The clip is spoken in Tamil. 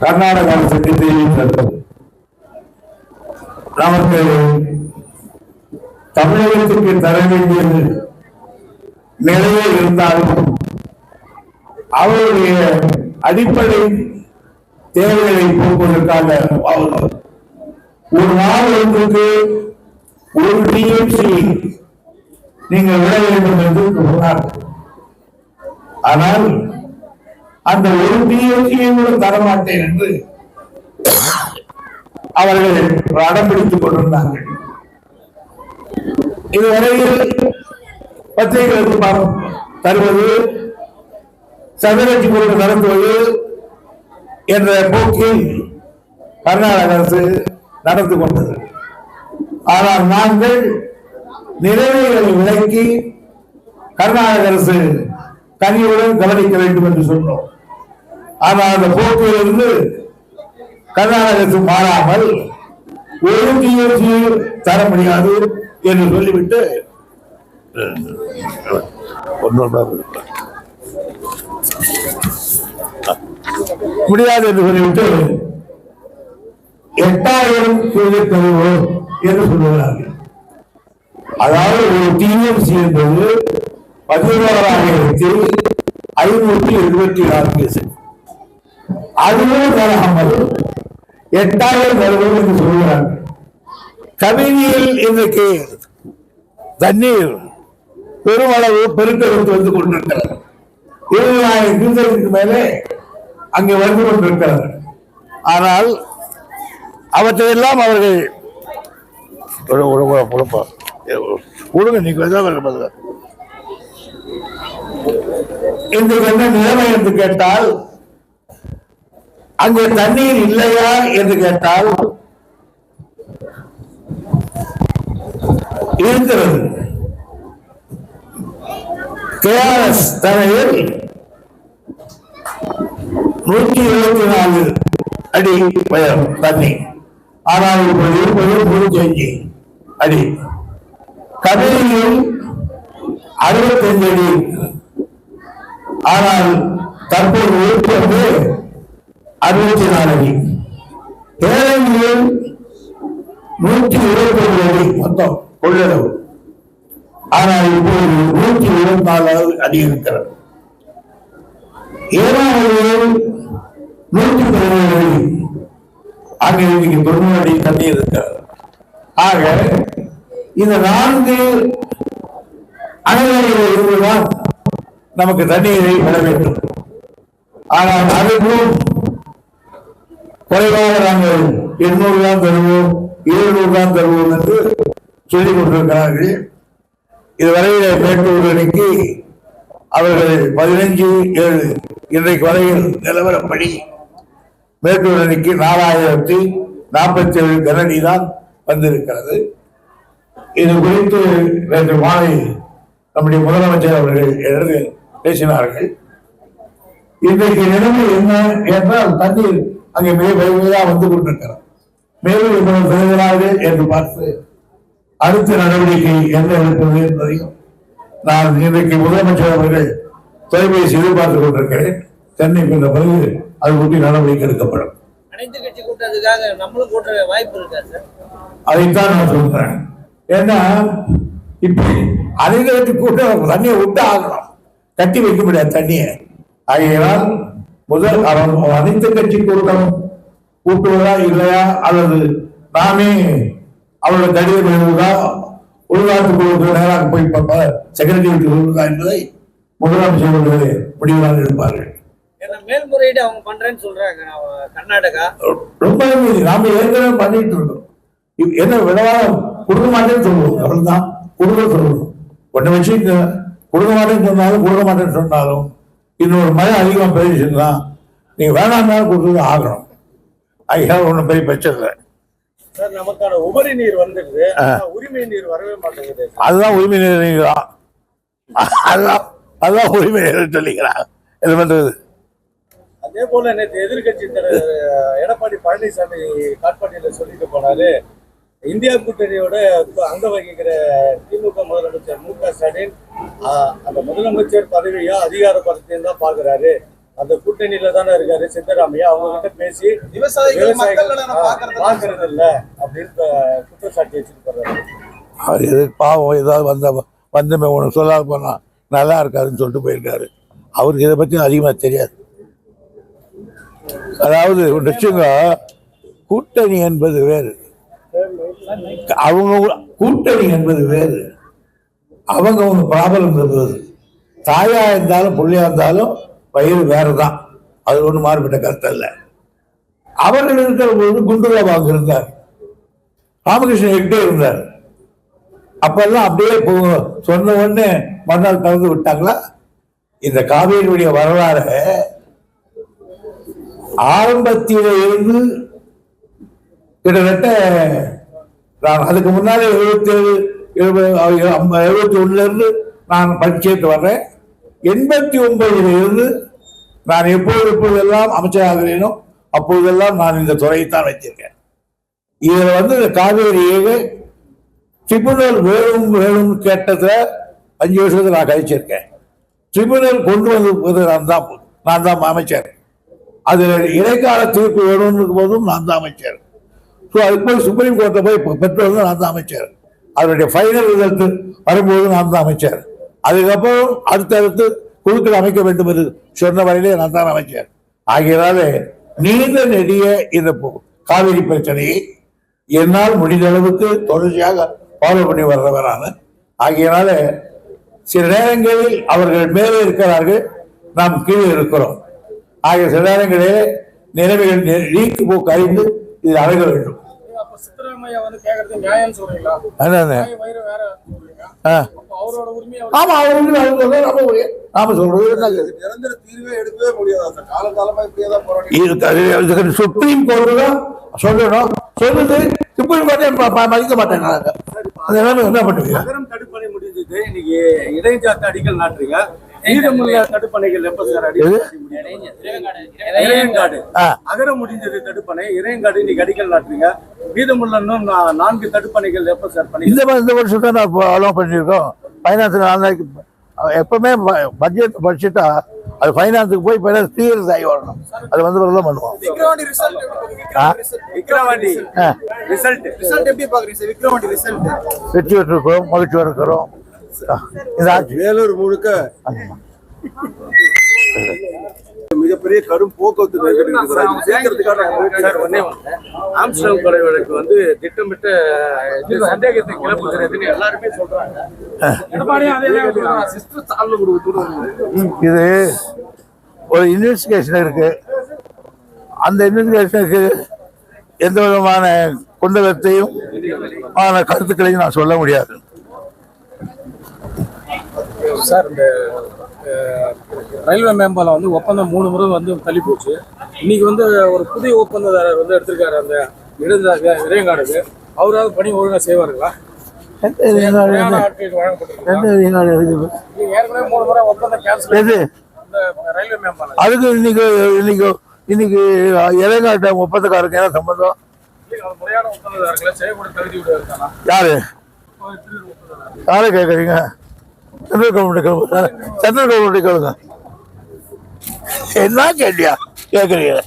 கர்நாடக அரசுக்கு தெரிவித்தது நமக்கு தமிழகத்துக்கு தர வேண்டியது நிலையே இருந்தாலும் அவருடைய அடிப்படை தேவைகளை போக்குவதற்காக ஒரு நாள் ஒன்றுக்கு ஒரு டிஎம்சி நீங்கள் விட வேண்டும் என்று சொன்னார் ஆனால் அந்த ஒரு பிஎஸ்சியை கூட தரமாட்டேன் என்று அவர்கள் அடம் பிடித்துக் கொண்டிருந்தார்கள். இதுவரையில் பத்திரிகைகளுக்கு தருவது சதுரட்சி பொருள் நடத்துவது என்ற போக்கில் கர்நாடக அரசு நடந்து கொண்டது. ஆனால் நாங்கள் நிலைமைகளை விலக்கி கர்நாடக அரசு கனியுடன் கவனிக்க வேண்டும் என்று சொன்னோம். ஆனால் அந்த போக்கிலிருந்து கர்நாடக மாறாமல் ஒரு டிஎம்சியும் தர முடியாது என்று சொல்லிவிட்டு முடியாது என்று சொல்லிவிட்டு எட்டாயிரம் யூனிட் தருவோம் என்று சொல்லுகிறார்கள். அதாவது ஒரு டிஎம்சி என்பது பதினோராயிரத்தி ஐநூற்றி எழுபத்தி நான்கு சென்ட் அதுவும் எட்டாயிரம் தருவோம் சொல்கிறாங்க சொல்லுகிறார்கள் கவிதையில் இன்றைக்கு தண்ணீர் பெருமளவு பெருக்கெடுத்து வந்து கொண்டிருக்கிறது. இருபதாயிரம் கியூசலுக்கு மேலே அங்கே வந்து கொண்டிருக்கிறது. ஆனால் அவற்றையெல்லாம் அவர்கள் விடு, நீங்க இன்றைக்கு என்ன நிலைமை என்று கேட்டால் அங்கே தண்ணீர் இல்லையா என்று கேட்டால் இருக்கிறது. கேஆர்எஸ் தலையில் நூற்றி இருபத்தி நாலு அடி உயரம் தண்ணி. ஆனால் இப்போது இருப்பது நூற்றி அஞ்சு அடி. கபிலியில் அறுபத்தஞ்சு அடி. ஆனால் தற்போது இருப்பது அறுபத்தி நாலு. அடி ஏழைகளில் நூற்றி இருபத்தி அடி மொத்தம் கொள்ளளவு. ஆனால் இப்போது நூற்றி இருபத்தி நாலு அடி இருக்கிறது ஏழாவது நூற்றி பதினேழு அடி. ஆக இன்னைக்கு தொண்ணூறு அடி தண்ணி இருக்கிறது. ஆக இந்த நான்கு அணைகளில் இருந்துதான் நமக்கு தண்ணீரை விட வேண்டும். ஆனால் அதுக்கும் குறைவாக நாங்கள் எண்ணூறு தான் தருவோம் இருநூறு தான் தருவோம் என்று சொல்லிக் கொண்டிருக்கிறார்கள். இதுவரையில மேட்டூர் அணிக்கு அவர்கள் பதினைஞ்சு ஏழு இன்றைக்கு வரையில் நிலவரப்படி மேட்டூர் அணிக்கு நாலாயிரத்தி நாற்பத்தி ஏழு கனடி தான் வந்திருக்கிறது. இது குறித்து நேற்று மாலை நம்முடைய முதலமைச்சர் அவர்கள் என்று பேசினார்கள். இன்றைக்கு நிலைமை என்ன என்றால் தண்ணீர் அங்கே மிக விரைவாக வந்து கொண்டிருக்கிறது மேலும் இவ்வளவு தருகிறார்கள் என்று பார்த்து அடுத்த நடவடிக்கை என்ன எடுப்பது என்பதையும் நான் இன்றைக்கு முதலமைச்சர் அவர்கள் தொலைபேசி எதிர்பார்த்துக் கொண்டிருக்கிறேன். சென்னை என்ற பிறகு அது பற்றி நடவடிக்கை எடுக்கப்படும். கூட்ட அதைத்தான் நான் சொல்றேன். ஏன்னா இப்ப அதிகத்து கூட்டம் தண்ணியை விட்டு ஆகணும். கட்டி வைக்க முடியாது தண்ணியை. ஆகையால் முதல் அவன் அனைத்து கட்சி கூட்டம் கூட்டுவதா இல்லையா? அல்லது நாமே அவரோட கடிதம் எழுதுவதா உள்நாட்டு குழுவுக்கு நேராக போய் செக்ரட்டரி சொல்வதா என்பதை முதலமைச்சர் அவர்கள் முடிவாக எடுப்பார்கள். ஏன்னா மேல்முறையீடு அவங்க பண்றேன்னு சொல்றாங்க. கர்நாடகா. ரொம்ப. நாம ஏற்கனவே பண்ணிட்டு இருக்கோம் என்ன விடவாரம் கொடுக்க மாட்டேன்னு சொல்லுவோம். அவ்வளவுதான். கொடுக்க சொல்லணும் ஒன்றை வச்சு கொடுக்க மாட்டேன்னு சொன்னாலும் கொடுக்க மாட்டேன்னு சொன்னாலும் இன்னொரு மழை அதிகமா பெய்யுச்சுன்னா நீங்க வேணாம்னாலும் கொடுத்து ஆகணும். ஐயா ஒன்றும் பெரிய பிரச்சனை இல்லை. சார் நமக்கான உபரி நீர் வந்துடுது உரிமை நீர் வரவே மாட்டேங்குது. அதுதான் உரிமை நிலைங்கிறான் அதுதான் அதுதான் உரிமை நிலை சொல்லிக்கிறான் இது அதே போல நேற்று எதிர்கட்சி தலைவர் எடப்பாடி பழனிசாமி காட்பாடியில சொல்லிட்டு போனாரு. இந்தியா கூட்டணியோட அங்க வகிக்கிற திமுக முதலமைச்சர் மு க ஸ்டாலின் அந்த முதலமைச்சர் பதவியா அதிகாரப்படுத்தி தான் பாக்குறாரு அந்த கூட்டணியில தானே இருக்காரு சித்தராமையா. அவங்க கிட்ட பேசி. பாக்குறது இல்ல அப்படின்னு குற்றச்சாட்டு வச்சுட்டு பாவம் ஏதாவது வந்த வந்துமே ஒன்று சொல்லாத போனால் நல்லா இருக்காதுன்னு சொல்லிட்டு போயிருக்காரு. அவருக்கு இதை பற்றி அதிகமாக தெரியாது. அதாவது விஷயங்க கூட்டணி என்பது வேறு. அவங்க கூட்டணி என்பது வேறு. அவங்க அவங்க ப்ராப்ளம் இருந்தது. தாயா இருந்தாலும் பிள்ளையா இருந்தாலும் வயிறு வேறு தான் அது ஒன்றும் மாறுபட்ட கருத்து இல்லை அவர்கள் இருக்கிற போது குண்டுராபாங்க இருந்தார் ராமகிருஷ்ணன் எட்டே இருந்தார். அப்பெல்லாம் அப்படியே போ- சொன்ன உடனே மறுநாள் திறந்து விட்டாங்களா? இந்த காவிரியுடைய வரலாறு ஆரம்பத்தில இருந்து கிட்டத்தட்ட நான் அதுக்கு முன்னாலே எழுபத்தேழு எழுபத்தி ஒண்ணுல நான் பரிச்சயத்து வர்றேன். எண்பத்தி ஒன்பதுல இருந்து நான் எப்போது எப்போதெல்லாம் அமைச்சராகிறேனோ அப்போதெல்லாம் நான் இந்த துறையைத்தான் வைத்திருக்கேன். இதில் வந்து இந்த காவேரியை ட்ரிபுனல் வேணும் வேணும்னு கேட்டதில் அஞ்சு வருஷத்துல நான் கழிச்சிருக்கேன். ட்ரிபுனல் கொண்டு வந்து நான் தான் நான் தான் அமைச்சர். அது இடைக்கால தீர்ப்பு வேணும்னு போதும் நான் தான் அமைச்சர். ஸோ அதுக்கு போய் சுப்ரீம் கோர்ட்டை போய் பெ- நான் தான் அமைச்சர். அதனுடைய ஃபைனல் ரிசல்ட் வரும்போது நான் தான் அமைச்சர். அதுக்கப்புறம் அடுத்தடுத்து குழுக்கள் அமைக்க வேண்டும் என்று சொன்ன வரையிலே நான் தான் அமைச்சர். ஆகையினாலே நீண்ட நெடிய இந்த காவிரி பிரச்சனையை என்னால் முடிந்த அளவுக்கு தொடர்ச்சியாக ஃபாலோ பண்ணி வர்றவர் ஆகியனால சில நேரங்களில் அவர்கள் மேலே இருக்கிறார்கள் நாம் கீழே இருக்கிறோம். ஆகிய சில நேரங்களிலே நிலைமைகள் நீக்கு போக்கு அறிந்து இது அணுக வேண்டும். அவர் ஆமா நம்ம உரிய- நாம சொல்றது? நிரந்தர தீர்வே எடுக்கவே முடியாது. அந்த காலகாலமா இப்படியே சுப்ரீம் கோர்ட்டு தான் சொல்லணும் சொல்லுது சுப்ரீம் கோர்ட்டே மதிக்க மாட்டேங்கிறாங்க அது எல்லாமே என்ன பண்ணுவீங்க? நகரம் தடுப்பணை முடிஞ்சது. இன்னைக்கு இடைஞ்சாத்து அடிக்கல் நாட்டுறீங்க. மீதமுள்ள தடுப்பணைகள் எப்ப சார் இறையங்காடு. ஆ. அகரம் முடிஞ்சது தடுப்பணை இறையங்காடு இன்னைக்கு அடிக்கல் நாட்டுறீங்க. மீதமுள்ள இன்னும் நான்கு தடுப்பணைகள் எப்ப சார் பண்ணி இந்த மாதிரி இந்த வருஷம் தான் நான் அலோவ் பண்ணியிருக்கோம். ஃபைனான்ஸ் நாளைக்கு எப்பவுமே பட்ஜெட் படிச்சுட்டா அது ஃபைனான்ஸுக்கு போய் இப்போ கிளியர்ஸ் ஆகி வரணும். அது வந்து தான் பண்ணுவோம். விக்ரவாண்டி ரிசல்ட் ஆ? விக்ரவாண்டி ஆ. ரிசல்ட் ரிசல்ட் எப்படி பாக்குறீங்க சார் விக்ரவாண்டி ரிசல்ட் வெற்றி பெற்றிருக்கிறோம் மகிழ்ச்சி இருக்கிறோம். வேலூர் முழுக்க. மிகப்பெரிய கடும் போக்குவரத்து நெருக்கடி ஆம்ஸ்டாங் கொலை வழக்கு வந்து திட்டமிட்ட சந்தேகத்தை கிளப்புகிறதுன்னு எல்லாருமே சொல்றாங்க. இது ஒரு இன்வெஸ்டிகேஷன் இருக்கு. அந்த இன்வெஸ்டிகேஷனுக்கு எந்த விதமான குண்டலத்தையும் ஆன கருத்துக்களையும் நான் சொல்ல முடியாது. சார் இந்த ரயில்வே மேம்பாலம் வந்து ஒப்பந்தம் மூணு முறை வந்து தள்ளி போச்சு இன்னைக்கு வந்து ஒரு புதிய ஒப்பந்ததாரர் வந்து எடுத்திருக்காரு அந்த இடைந்த இறையங்காடுக்கு. அவராவது பணி ஒழுங்கா செய்வாருங்களா? அதுக்கு இன்னைக்கு இன்னைக்கு இன்னைக்கு இளைஞர்கிட்ட ஒப்பந்தக்காரருக்கு என்ன சம்பந்தம்? யாரு? யாரை கேட்குறீங்க சென்ட்ரல் கவர்மெண்ட் கேளுங்க. சென்ட்ரல் கவர்மெண்ட் கேளுங்க. என்ன கேள்வியா? கேட்குறீங்க